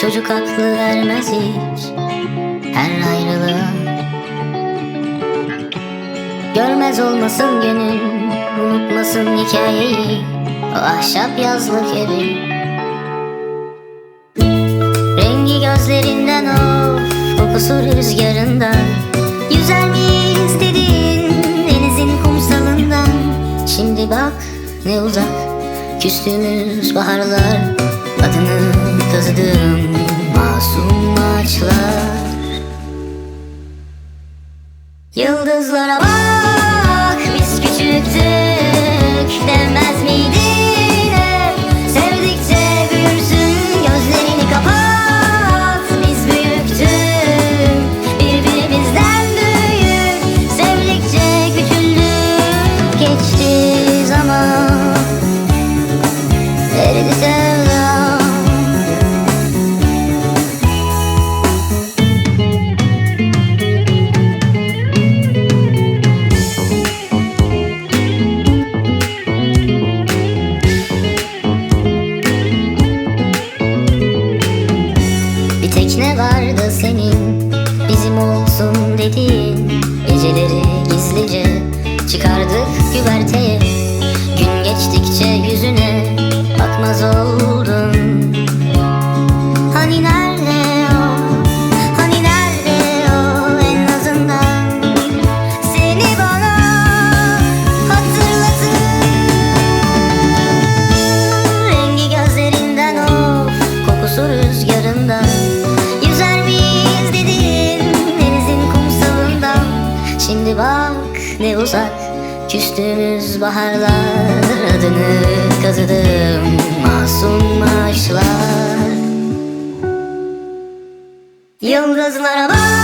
Çocuk aklı vermez hiç Her ayrılığa. Görmez olmasın gönül Unutmasın hikayeyi. O ahşap yazlık evi. Rengi gözlerinden of Kokusu rüzgarından. Yüzer miyiz dedin Denizin kumsalından? Şimdi bak ne uzak Küstüğümüz baharlar Adını kazıdığım Masum ağaçlar. Yıldızlara bak biz küçüktük demez miydin hep Sevdikçe Bir tekne vardı senin Bizim olsun dediğin ne uzak Küstüğümüz baharlar Adını kazıdım Masum ağaçlar Yıldızlara bak